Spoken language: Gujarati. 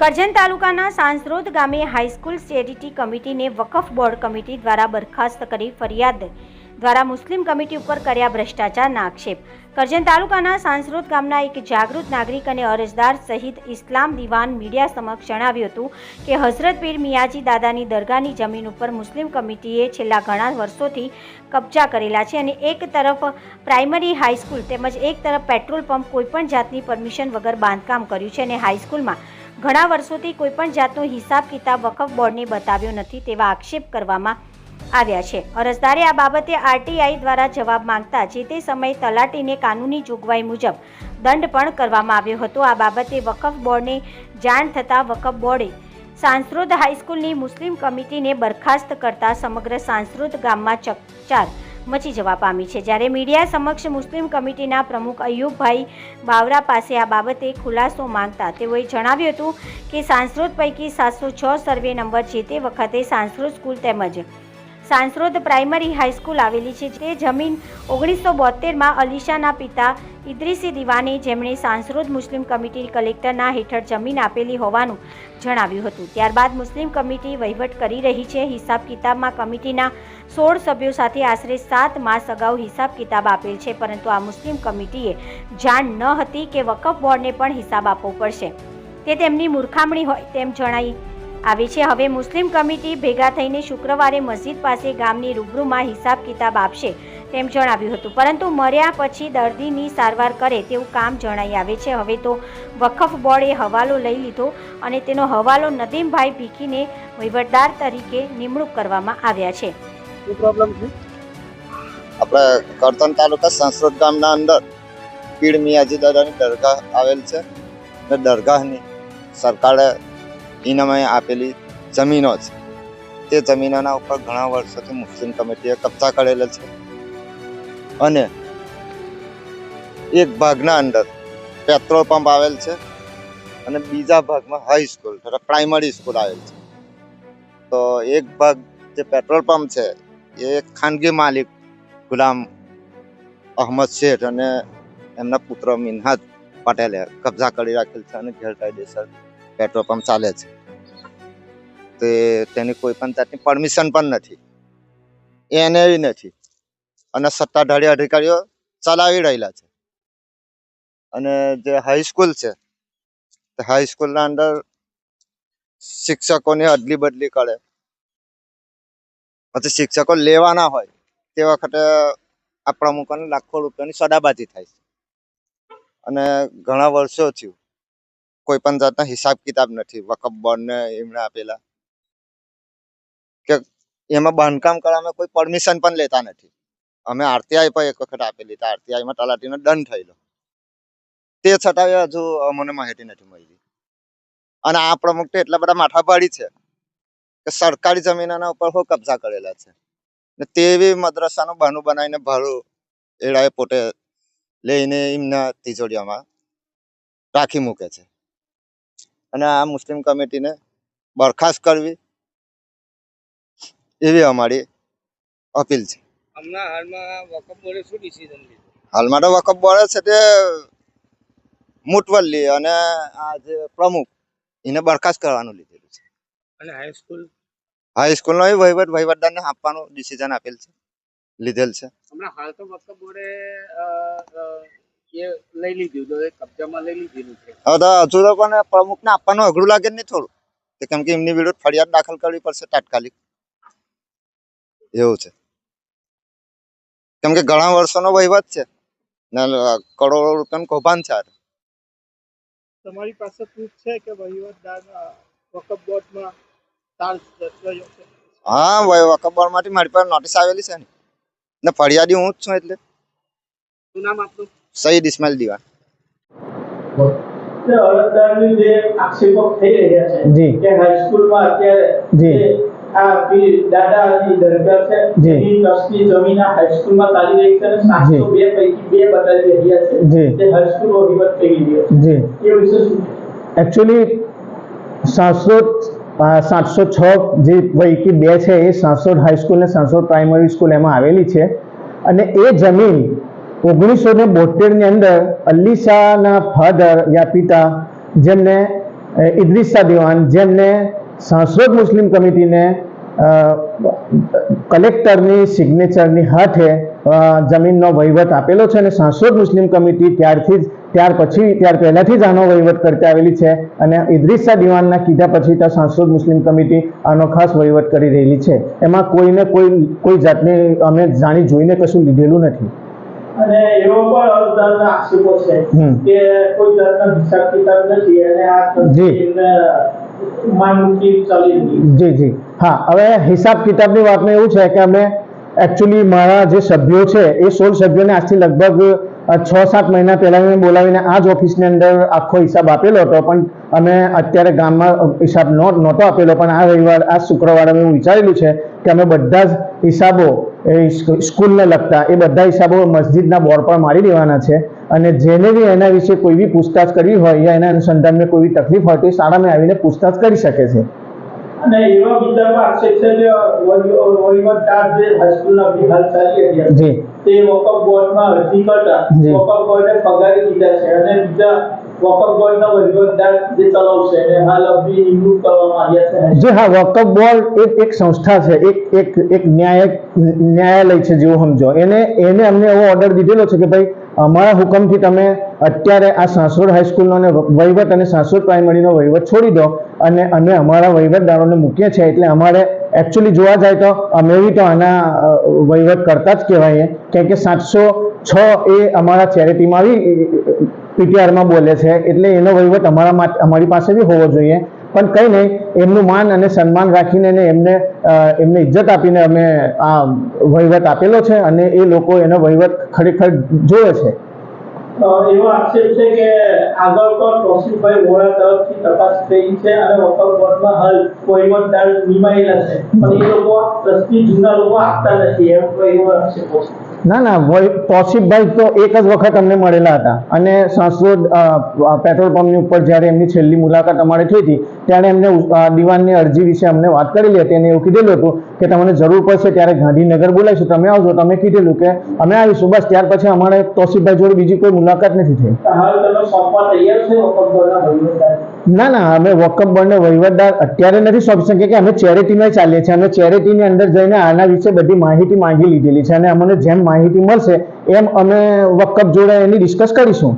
કરજણ તાલુકાના સાંસરોદ ગામે હાઈસ્કૂલ ચેરિટી કમિટીને વકફ બોર્ડ કમિટી દ્વારા બરખાસ્ત કરી ફરિયાદ દ્વારા મુસ્લિમ કમિટી ઉપર કર્યા ભ્રષ્ટાચારના આક્ષેપ. કરજણ તાલુકાના સાંસરોદ ગામના એક જાગૃત નાગરિક અને અરજદાર સહિત ઇસ્લામ દિવાન મીડિયા સમક્ષ જણાવ્યું હતું કે હઝરત પીર મિયાજી દાદાની દરગાહની જમીન ઉપર મુસ્લિમ કમિટીએ છેલ્લા ઘણા વર્ષોથી કબજા કરેલા છે અને એક તરફ પ્રાઇમરી હાઈસ્કૂલ તેમજ એક તરફ પેટ્રોલ પંપ કોઈપણ જાતની પરમિશન વગર બાંધકામ કર્યું છે અને હાઈસ્કૂલમાં ઘણા વર્ષોથી કોઈપણ જાતનો હિસાબ કિતાબ વકફ બોર્ડને બતાવ્યો નથી તેવા આક્ષેપ કરવામાં આવ્યા છે. અરજદારે આ બાબતે આરટીઆઈ દ્વારા જવાબ માંગતા જે તે સમયે તલાટીને કાનૂની જોગવાઈ મુજબ દંડ પણ કરવામાં આવ્યો હતો. આ બાબતે વકફ બોર્ડને જાણ થતાં વકફ બોર્ડે સાંસ્કૃત હાઈસ્કૂલની મુસ્લિમ કમિટીને બરખાસ્ત કરતા સમગ્ર સાંસ્કૃત ગામમાં ચકચાર મચી જવા પામી છે. જ્યારે મીડિયા સમક્ષ મુસ્લિમ કમિટીના પ્રમુખ અયુબભાઈ બાવરા પાસે આ બાબતે ખુલાસો માંગતા તેઓએ જણાવ્યું હતું કે સાંસ્કૃત પૈકી સાતસો છ સર્વે નંબર જે તે વખતે સાંસ્કૃત સ્કૂલ તેમજ સાંસ્કૃત પ્રાઇમરી હાઈસ્કૂલ આવેલી છે. તે જમીન ઓગણીસો બોતેરમાં અલીશાના પિતા ઇદ્રીસી દિવાની, જેમણે સાંસ્કૃત મુસ્લિમ કમિટી કલેક્ટરના હેઠળ જમીન આપેલી હોવાનું જણાવ્યું હતું. ત્યારબાદ મુસ્લિમ કમિટી વહીવટ કરી રહી છે. હિસાબ કિતાબમાં કમિટીના સોળ સભ્યો સાથે આશરે સાત માસ અગાઉ હિસાબ કિતાબ આપેલ છે. પરંતુ આ મુસ્લિમ કમિટીએ જાણ ન હતી કે વકફ બોર્ડને પણ હિસાબ આપવો પડશે. તે તેમની મૂર્ખામણી હોય તેમ જણાઈ આવી છે. હવે મુસ્લિમ કમિટી ભેગા થઈને શુક્રવારે મસ્જિદ પાસે ગામની રૂબરૂમાં હિસાબ કિતાબ આપશે તેમ જણાવ્યું હતું. પરંતુ મર્યા પછી દર્દીની સારવાર કરે તેવું કામ જણાઈ આવે છે. હવે તો વકફ બોર્ડે હવાલો લઈ લીધો અને તેનો હવાલો નદીમભાઈ ભીખીને વહીવટદાર તરીકે નિમણૂક કરવામાં આવ્યા છે. શું પ્રોબ્લેમ છે? આપણે કરતન તાલુકા સંસ્કૃત ગામના અંદર પીડ મિયાજી દાદાની દરગાહ આવેલ છે ને દરગાહની સરકારે ઇનામે આપેલી જમીનો છે. તે જમીનોના ઉપર ઘણા વર્ષોથી મુસ્લિમ કમિટીએ કબજા કરેલા છે. અને એક ભાગના અંદર પેટ્રોલ પંપ આવેલ છે અને બીજા ભાગમાં હાઈ સ્કૂલ એટલે પ્રાઇમરી સ્કૂલ આવેલ છે. તો એક ભાગ જે પેટ્રોલ પંપ છે, એ ખાનગી માલિક ગુલામ અહમદ શેઠ અને એમના પુત્ર મિનહાજ પટેલે કબજા કરી રાખેલ છે અને ગેરકાયદેસર પેટ્રોલ પંપ ચાલે છે. તે તેની કોઈ પણ જાતની પરમિશન પણ નથી. એને નથી. અને સત્તાધારી અધિકારીઓ ચલાવી રહેલા છે. અને જે હાઈસ્કૂલ છે, તે હાઈસ્કૂલના અંદર શિક્ષકોની અદલી બદલી કરે. પછી શિક્ષકો લેવાના હોય તે વખતે આ પ્રમુખોને લાખો રૂપિયાની સદાબાજી થાય છે. અને ઘણા વર્ષો થયું કોઈ પણ જાતના હિસાબ કિતાબ નથી. વકફ બોર્ડને એમણે આપેલા. કે એમાં બાંધકામ કરવામાં કોઈ પરમિશન પણ લેતા નથી. અમે આરટીઆઈ પર એક વખત આપેલી હતી. આરટીઆઈમાં તલાટીનો દંડ થયેલો. તે છતાંય હજુ અમને માહિતી નથી મળી. અને આ પ્રમુખ તો એટલા બધા માથાભારી છે કે સરકારી જમીનના ઉપર હો કબજા કરેલા છે. ને તેવી મદ્રસાનું બહાનું બનાવીને ભાડું એડાએ પોતે લઈને એમના તિજોડીઓમાં રાખી મૂકે છે. અને આ મુસ્લિમ કમિટીને બરખાસ્ત કરવી એવી અમારી અપીલ છે. હાલમાં તો વકફ બોર્ડ છે તે મુટવલ્લી અને આ જે પ્રમુખ એને બરખાસ્ત કરવાનું લીધેલું છે. અને હાઈસ્કૂલ હાઈસ્કૂલનો વહીવટ વહીવટદારને આપવાનું ડિસિઝન આપેલ છે લીધેલ છે. હમણાં હાલ તો વકફ બોર્ડે એ લઈ લીધું તો એ કબજામાં લઈ લીધેલું છે. હવે તો હજુ તો પણ પ્રમુખને આપવાનું અઘરું લાગે ને નહીં થોડું. કેમ કે એમની વિરુદ્ધ ફરિયાદ દાખલ કરવી પડશે તાત્કાલિક. એવું છે. કેમ કે ઘણા વર્ષોનો વહીવટ છે. ને કરોડો રૂપિયાનું કૌભાંડ છે તમારી પાસે પ્રૂફ છે કે વહીવટદાર વકફ બોર્ડમાં છે? હા વકફ બોર્ડમાંથી મારી પાસે નોટિસ આવેલી છે ને. ને ફરિયાદી હું જ છું એટલે. શું નામ આપનું? સઈદ ઇસ્માઇલ દિવાન. અરજદારની જે આક્ષેપો થઈ રહ્યા છે કે હાઈસ્કૂલમાં અત્યારે જી. આ પીર દરગાહ છે જી. એની જમીન હાઈસ્કૂલમાં ચાલી રહી છે અને સાતસો બે પૈકી બે બતાવી રહ્યા છે તે હાઈસ્કૂલ વહીવટ થઈ રહ્યો જી. એ વિશે શું? એકચ્યુઅલી સાતસો સાતસો છ જે પૈકી બે છે એ સાંસોદ હાઈસ્કૂલ અને સાંસોદ પ્રાઇમરી સ્કૂલ એમાં આવેલી છે. અને એ જમીન ઓગણીસો ને બોતેરની અંદર અલ્લીશાના ફાધર યા પિતા જેમને ઇદ્રિસા દિવાન જેમને સાંસદ મુસ્લિમ કમિટીને કલેક્ટરની સિગ્નેચરની હાથે જમીનનો વહીવટ આપેલો છે અને સાંસદ મુસ્લિમ કમિટી ત્યારથી જ ત્યાર પછી ત્યાર પહેલાથી જ આનો વહીવટ કરતી આવેલી છે અને ઇદ્રિસા દિવાનના કીધા પછી ત્યાં સાંસદ મુસ્લિમ કમિટી આનો ખાસ વહીવટ કરી રહેલી છે. એમાં કોઈને કોઈ કોઈ જાતની અમે જાણી જોઈને કશું લીધેલું નથી. અને એવો પણ અવતારના આક્ષેપો છે કે કોઈ જાતના હિસાબ કિતાબ નથી અને આ જી. જી જી. હા, હવે હિસાબ કિતાબની વાતમાં એવું છે કે અમે એકચ્યુઅલી મારા જે સભ્યો છે, એ સોળ સભ્યોને આજથી લગભગ છ સાત મહિના પહેલાં મેં બોલાવીને આ જ ઓફિસની અંદર આખો હિસાબ આપેલો હતો, પણ અમે અત્યારે ગામમાં હિસાબ નહોતો આપેલો, પણ આ રવિવાર, આ શુક્રવારે અમે વિચારેલું છે કે અમે બધા જ હિસાબો સ્કૂલને લગતા એ બધા હિસાબો મસ્જિદના બોર્ડ પર મારી દેવાના છે. અને જેને બી એના વિશે કોઈ બી પૂછતાછ કરવી હોય યા એના અનુસંધાનમાં કોઈ બી તકલીફ હોય તો એ શાળામાં આવીને પૂછતાછ કરી શકે છે. જે તે વકફ બોર્ડમાં અરજી કરતા. વકફ બોર્ડે પગારી દીધા છે. અને બીજા જે ચલાવશે એને હાલ અભી નિમણૂક એક સંસ્થા છે, એક એક એક ન્યાયક ન્યાયાલય છે જેવું સમજો. એને એને અમને એવો ઓર્ડર દીધેલો છે કે ભાઈ, અમારા હુકમથી તમે અત્યારે આ સાંસોડ હાઈસ્કૂલનો અને વહીવટ અને સાંસોડ પ્રાઇમરીનો વહીવટ છોડી દો અને અમે અમારા વહીવટદારોને મૂકીએ છીએ એટલે અમારે એકચ્યુઅલી જોવા જાય તો અમે બી તો આના વહીવટ કરતા જ કહેવાય. કેમ કે સાતસો છ એ અમારા ચેરિટીમાં બી પીટીઆરમાં બોલે છે, એટલે એનો વહીવટ અમારા અમારી પાસે બી હોવો જોઈએ. પણ કંઈ નહીં, એમનું માન અને સન્માન રાખીને એમને એમને ઇજ્જત આપીને અમે આ વહીવટ આપેલો છે અને એ લોકો એનો વહીવટ ખરેખર જોયો છે. એવો આક્ષેપ છે કે આગળ પણ તપાસ થઈ છે અને છે. પણ આપતા નથી ના ના તૌસીફભાઈ તો એક જ વખત અમને મળેલા હતા. અને સાંસદ પેટ્રોલ પંપની ઉપર જ્યારે એમની છેલ્લી મુલાકાત અમારે થઈ હતી, ત્યારે એમને દિવાનની અરજી વિશે અમને વાત કરેલી હતી અને એવું કીધેલું હતું કે તમને જરૂર પડશે ત્યારે ગાંધીનગર બોલાવીશું. તમે આવજો, તમે કીધેલું કે અમે આવીશું. બસ, ત્યાર પછી અમારે તૌસીફભાઈ જોડે બીજી કોઈ મુલાકાત નથી થઈ. ના ના, અમે વકફ બોર્ડને વહીવટદાર અત્યારે નથી સોંપી શકીએ કે અમે ચેરિટીમાં ચાલીએ છીએ. અમે ચેરિટીની અંદર જઈને આના વિશે બધી માહિતી માંગી લીધેલી છે અને અમને જેમ માહિતી મળશે, એમ અમે વકફ જોડે એની ડિસ્કસ કરીશું.